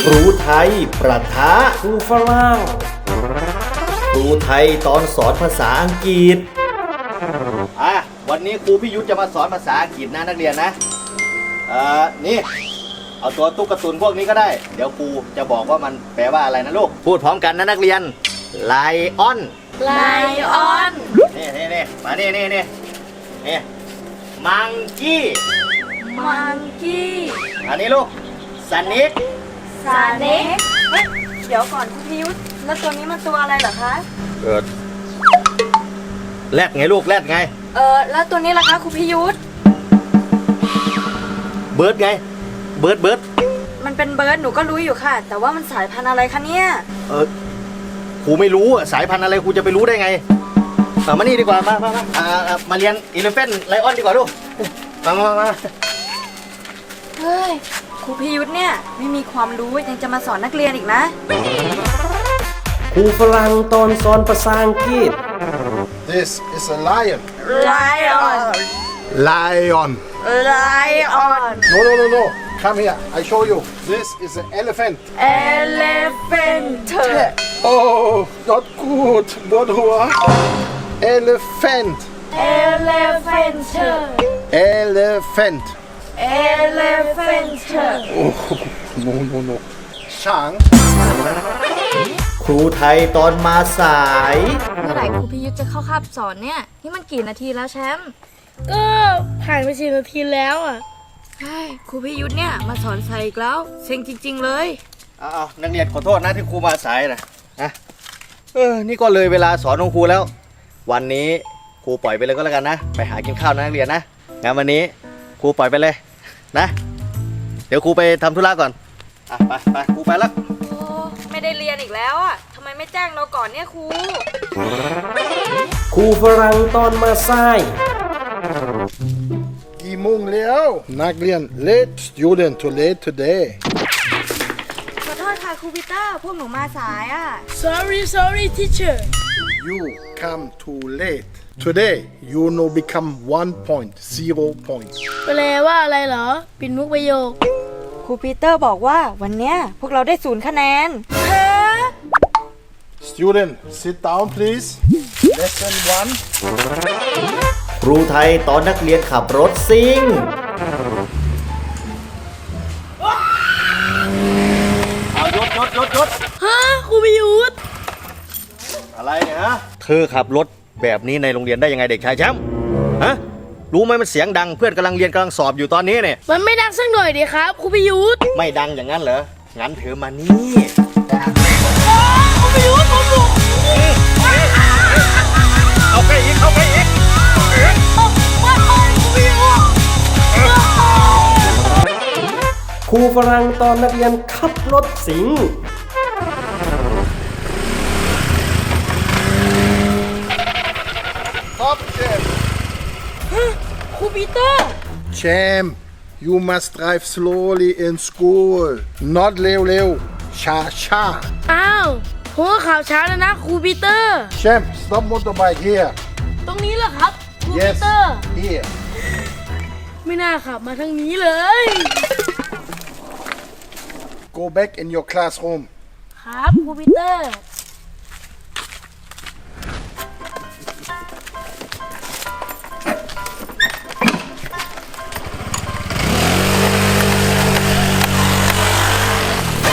ครูไทยประทะครูฝรั่งครูไทยตอนสอนภาษาอังกฤษอะวันนี้ครูพิยุทธจะมาสอนภาษาอังกฤษนะนักเรียนนะเอ่อนี่ เอาตัวตุ๊กตาตุนพวกนี้ก็ได้ เดี๋ยวครูจะบอกว่ามันแปลว่าอะไรนะลูก พูดพร้อมกันนะนักเรียนไลออนไลออนนี่นี่นี่มานี่นี่นี่นี่มังกี้มังกี้อันนี้ลูกสนิก ซาเน็กเฮ้ยเดี๋ยวก่อนคุณพิยุทธแล้วตัวนี้มันตัวอะไรเหรอคะ เกิดแรดไงลูกแรดไง เออแล้วตัวนี้ล่ะคะคุณพิยุทธเบิร์ดไง เบิร์ดเบิร์ดมันเป็นเบิร์ดหนูก็รู้อยู่ค่ะ แต่ว่ามันสายพันธุ์อะไรคะเนี่ยเออครูไม่รู้อะสายพันธุ์อะไรครูจะไปรู้ได้ไงเอามานี่ดีกว่ามามามาอ่าอ่ามาเรียนอีเลฟเฟนไลออนดีกว่าลูกมามามาเฮ้ย ครูพิยุทธเนี่ยไม่มีความรู้ยังจะมาสอนนักเรียนอีกนะ ครูฝรั่งตอนสอนภาษาอังกฤษ This is a lion. ไลออน Lion. ไลออน No, no, no, no. Come here. I show you. This is an elephant. เอเลเฟนเตอร์ Oh, not good. Bonhua. Elephant. เอเลเฟนเตอร์ Elephant. เอเลเฟนเตอร์ Oh, no, no, no. Shang. ครูไทยตอนมาสาย เมื่อไหร่ครูพิยุทธจะเข้าคาบสอนเนี่ย นี่มันกี่นาทีแล้วแชมป์ก็ผ่านไปสี่นาทีแล้วอะเฮ้ยครูพิยุทธเนี่ยมาสอนใส่อีกแล้ว เซ็งจริง ๆ เลยเอาเอานักเรียนขอโทษนะที่ครูมาสายนะนะเออ นี่ก็เลยเวลาสอนของครูแล้ว วันนี้ครูปล่อยไปเลยก็แล้วกันนะ ไปหากินข้าวนะนักเรียนนะงั้นวันนี้ครูปล่อยไปเลย นะ เดี๋ยวครูไปทำธุระก่อนอะไปไปครูไปแล้ว โอ้ไม่ได้เรียนอีกแล้วอะทำไมไม่แจ้งเราก่อนเนี่ยครู ครูฝรั่งตอนมาสายกี่โมงแล้ว นักเรียน late student too late today ขอโทษค่ะครูปีเตอร์ พวกหนูมาสายอะ sorry sorry teacher you come too late today you know become one point zero points แปลว่าอะไรเหรอ ปิดมุกประโยค ครูปีเตอร์บอกว่าวันเนี้ยพวกเราได้ศูนย์คะแนน student sit down please lesson one ครูไทยตอนนักเรียนขับรถซิ่ง เนี่ยฮะเธอขับรถแบบนี้ในโรงเรียนได้ยังไงเด็กชายแชมป์ฮะรู้ไหมมันเสียงดังเพื่อนกำลังเรียนกำลังสอบอยู่ตอนนี้เนี่ยมันไม่ดังสักหน่อยดีครับครูพิยุทธไม่ดังอย่างนั้นเหรองั้นเธอมานี่ครูพิยุทธผมบอกเอาไปอีกเอาไปอีกครูฝรั่งตอนนักเรียนขับรถสิง Top Jam ครูปีเตอร์ Jam you must drive slowly in school not เร็วเร็วช้าช้าอ้าวผมก็ข่าวเช้าแล้วนะครูปีเตอร์ Jam stop motorbike here ตรงนี้เหรอครับครูปี yes เตอร์ here ไม่น่าขับมาทางนี้เลย go back in your classroom ครับครูปีเตอร์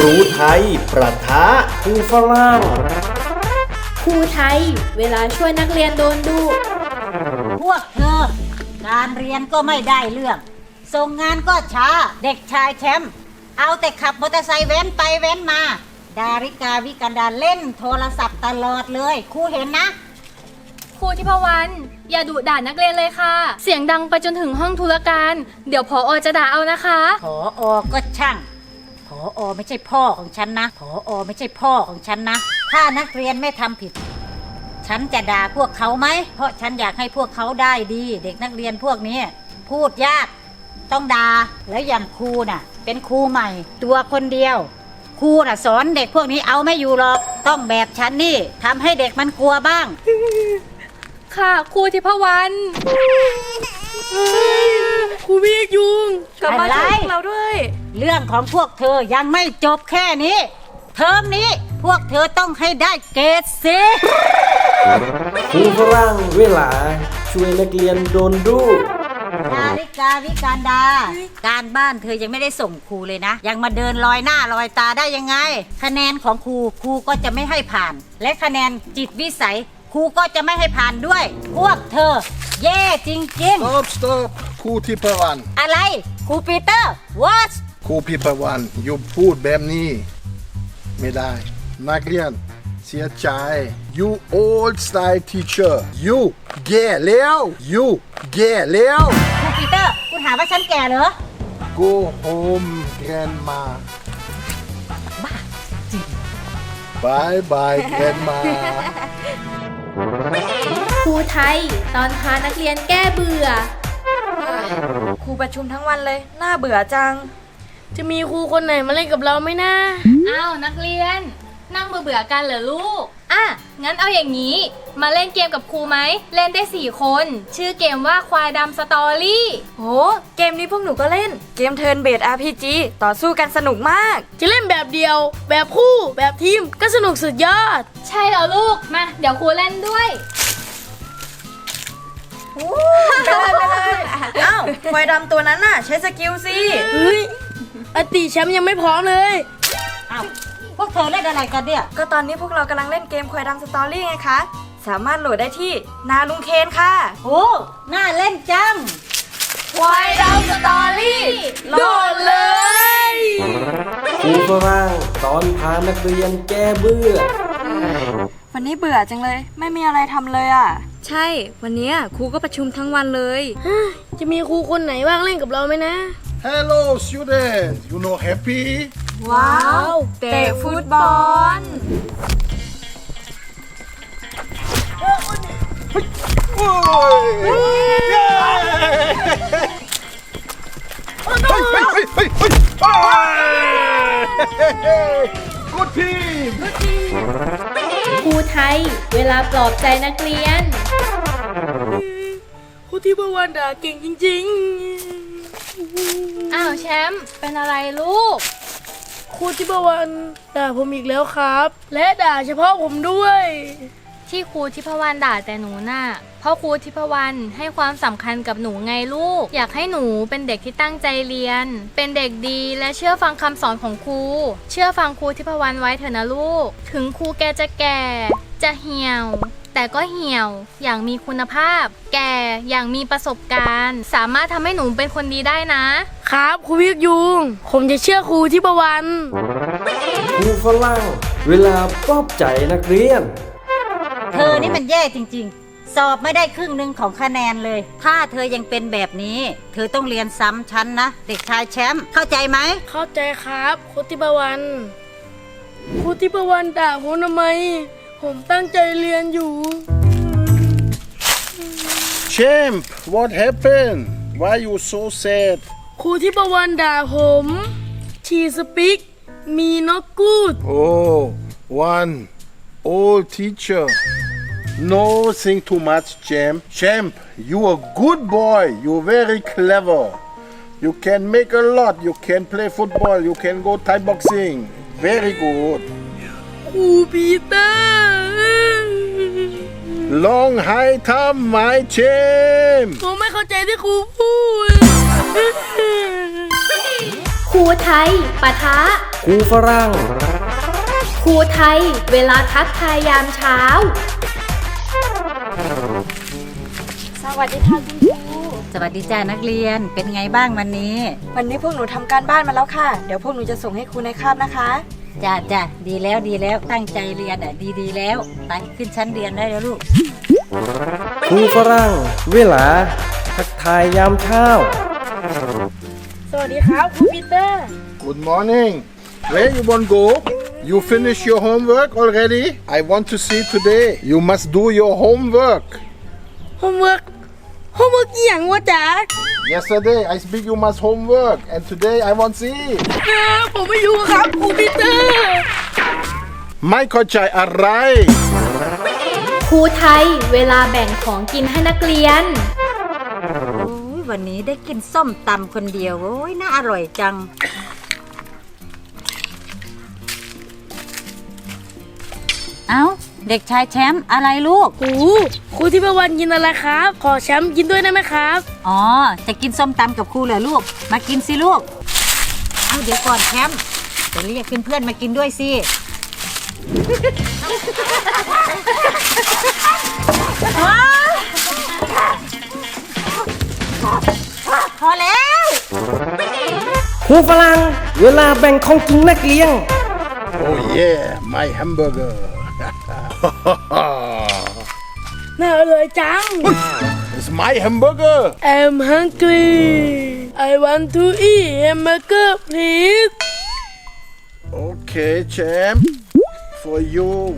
ครูไทย ประทะครูฝรั่งครูไทย เวลาช่วยนักเรียนโดนดุพวกเธอ การเรียนก็ไม่ได้เรื่อง ส่งงานก็ช้า เด็กชายแชมป์เอาแต่ขับมอเตอร์ไซค์แว้นไปแว้นมา ดาริกาวิกันดาเล่นโทรศัพท์ตลอดเลยครูเห็นนะ ครูทิพวรรณอย่าดุด่านักเรียนเลยค่ะ เสียงดังไปจนถึงห้องธุรการ เดี๋ยวพออจะด่าเอานะคะผออก็ช่าง ผออไม่ใช่พ่อของฉันนะผออไม่ใช่พ่อของฉันนะ ถ้านักเรียนไม่ทำผิด ฉันจะด่าพวกเขาไหม เพราะฉันอยากให้พวกเขาได้ดี เด็กนักเรียนพวกนี้ พูดยาก ต้องด่าแล้วอย่างครูน่ะ เป็นครูใหม่ ตัวคนเดียวครูน่ะสอนเด็กพวกนี้เอาไม่อยู่หรอก ต้องแบบฉันนี่ทำให้เด็กมันกลัวบ้าง ค่ะครูทิพวรรณครูพี่ยุงกลับมาช่วยอะไรพวกเราด้วย เรื่องของพวกเธอยังไม่จบแค่นี้ เทอมนี้พวกเธอต้องให้ได้เกรดสีครูฝรั่งเวลา ช่วยนักเรียนโดนดูนาฬิกาวิการดา การบ้านเธอยังไม่ได้ส่งครูเลยนะ ยังมาเดินลอยหน้าลอยตาได้ยังไง คะแนนของครูครูก็จะไม่ให้ผ่าน และคะแนนจิตวิสัย ครูก็จะไม่ให้ผ่านด้วย พวกเธอ แย่จริง Stop, stop. Cool tipper one. ๆอะไรครูปีเตอร์ what Cool tipper one. You พูดแบบนี้ ไม่ได้ นักเรียนเสียใจ You old style teacher. You แก่แล้ว You แก่แล้ว ครูปีเตอร์คุณหาว่าฉันแก่เหรอ Go home grandma บ้าจริง Bye bye grandma ครูไทย ตอนพานักเรียนแก้เบื่อ ครูประชุมทั้งวันเลย น่าเบื่อจัง จะมีครูคนไหนมาเล่นกับเราไหมนะ อ้าวนักเรียน นั่งเบื่อๆกันเหรอลูก อะ งั้นเอาอย่างนี้ มาเล่นเกมกับครูไหม เล่นได้ 4 คน ชื่อเกมว่าควายดำสตอรี่ โห เกมนี้พวกหนูก็เล่น เกมเทิร์นเบด RPG ต่อสู้กันสนุกมาก จะเล่นแบบเดียว แบบคู่ แบบทีม ก็สนุกสุดยอด ใช่เหรอลูก มา เดี๋ยวครูเล่นด้วยเอ้าควายดำตัวนั้นน่ะ ใช้สกิลสิเฮ้ยอติแชมป์ยังไม่พร้อมเลยเอ้า พวกเธอเล่นอะไรกันเนี่ย ก็ตอนนี้พวกเรากำลังเล่นเกมควายดำสตอรี่ไงคะ สามารถโหลดได้ที่นาลุงเคนค่ะ โอ้ น่าเล่นจัง ควายดำสตอรี่โหลดเลย ครูฝรั่งตอนพานักเรียนแก้เบื่อ วันนี้เบื่อจังเลย ไม่มีอะไรทำเลยอะ ใช่ วันนี้ครูก็ประชุมทั้งวันเลย จะมีครูคนไหนว่างเล่นกับเราไหมนะ Hello student You know happy ว้าว เตะฟุตบอลโอ้ยเฮ้ยเฮ้ยเฮ้ยเฮ้ยเฮ้ยเฮ้ย Good team ครูไทย เวลาปลอบใจนักเรียน ครูที่ประวันด่าเก่งจริงอ้าวแชมป์เป็นอะไรลูกๆ ครูที่ประวันด่าผมอีกแล้วครับ และด่าเฉพาะผมด้วย ที่ครูทิพวรรณด่าแต่หนูน่ะเพราะครูทิพวรรณให้ความสำคัญกับหนูไงลูก อยากให้หนูเป็นเด็กที่ตั้งใจเรียน เป็นเด็กดีและเชื่อฟังคำสอนของครู เชื่อฟังครูทิพวรรณไว้เถอะนะลูก ถึงครูแกจะแก่ จะเหี่ยว แต่ก็เหี่ยว อย่างมีคุณภาพ แก่อย่างมีประสบการณ์ สามารถทำให้หนูเป็นคนดีได้นะ ครับครูพิกยุง ผมจะเชื่อครูที่ประวัน ครูฝรั่งเวลาปลอบใจนักเรียน เธอนี่มันแย่จริง ๆ สอบไม่ได้ครึ่งหนึ่งของคะแนนเลย ถ้าเธอยังเป็นแบบนี้ เธอต้องเรียนซ้ำชั้นนะ เด็กชายแชมป์เข้าใจไหม เข้าใจครับครูที่ประวันครูที่ประวันด่าผมทำไม ผมตั้งใจเรียนอยู่ Champ What happened Why you so sad ครูที่ประวันด่าผมชีสปิก มีนกกูด Oh one old teacher No think too much Champ Champ you a good boy you very clever You can make a lot you can play football you can go Thai boxing very good ครูปีเตอร์ Long high time my Champ ผมไม่เข้าใจที่ครูพูด ครูไทยปะทะ ครูฝรั่ง ครูไทย เวลาทักทายยามเช้า สวัสดีค่ะคุณครู สวัสดีจ้านักเรียนเป็นไงบ้างวันนี้ วันนี้พวกหนูทำการบ้านมาแล้วค่ะ เดี๋ยวพวกหนูจะส่งให้ครูในคาบนะคะ จ้าจ้าดีแล้วดีแล้วตั้งใจเรียนอะดีดีๆแล้วไปขึ้นชั้นเรียนได้แล้วลูกครูฝรั่งเวลาทักทายยามเช้า สวัสดีครับครูปีเตอร์ Good morning. Where you want go? You finish your homework already? I want to see today. You must do your homework. โ homework อย่างวะจ๊ะ Yesterday I speak you must homework and today I want see เออผมไม่รู้ครับครูปีเตอร์ ไม่เข้าใจอะไร ครูไทยเวลาแบ่งของกินให้นักเรียนวันนี้ได้กินส้มตำคนเดียว โอ้ยน่าอร่อยจัง เอ้า เด็กชายแชมป์อะไรลูก โอ้ครูทิพวรรณกินอะไรครับ ขอแชมป์กินด้วยได้ไหมครับ อ๋อ จะกินส้มตำกับครูเหรอลูก มากินสิลูก เอาเดี๋ยวก่อนแชมป์จะเรียกเพื่อนๆมากินด้วยสิพอแล้ว ครูฝรั่งเวลาแบ่งของกินนักเรียน Oh yeah, my hamburger. น่าอร่อยจัง it's my hamburger. I'm hungry I want to eat hamburger please Okay, champ. For you.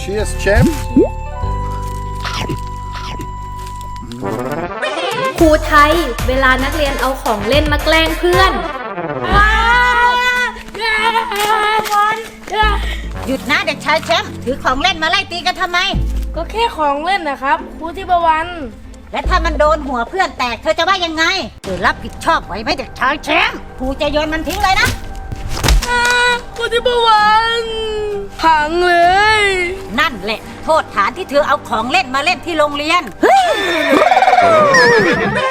Cheers, champ. ครูไทย เวลานักเรียนเอาของเล่นมาแกล้งเพื่อน หยุดนะเด็กชายแชมป์ถือของเล่นมาไล่ตีกันทำไม ก็แค่ของเล่นนะครับครูทิพวรรณและถ้ามันโดนหัวเพื่อนแตกเธอจะว่ายังไงเธอรับผิดชอบไหวไหมเด็กชายแชมป์ครูจะโยนมันทิ้งเลยนะ ครูทิพวรรณพังเลย นั่นแหละ โทษฐานที่เธอเอาของเล่นมาเล่นที่โรงเรียน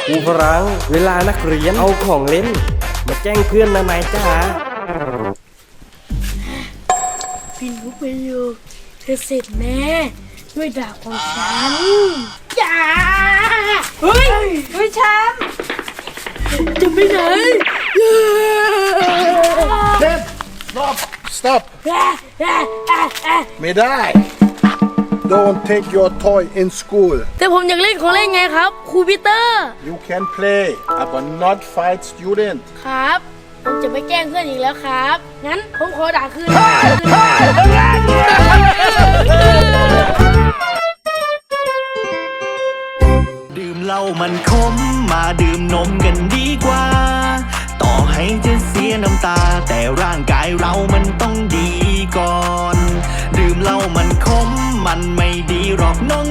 ครูฝรั่งเวลานักเรียนเอาของเล่น มาแจ้งเพื่อนนะนายจ้า ปินผู้ประโยคเธอเสร็จแน่ด้วยดาบของฉันอย่าเฮ้ยเฮ้ยแชมป์จะไปไหน Champ, stop. Stop. Medai. Don't take your toy in school. แต่ผมอยากเล่นของเล่นไงครับครูพีเตอร์ You can play, but not fight student. ครับ ผมจะไม่แกล้งเพื่อนอีกแล้วครับ งั้นผมขอด่าคืนดื่มเหล้ามันขมมาดื่มนมกันดีกว่า ต่อให้จะเสียน้ำตา แต่ร่างกายเรามันต้องดีก่อน ดื่มเหล้ามันขมมันไม่ดีหรอกน้อง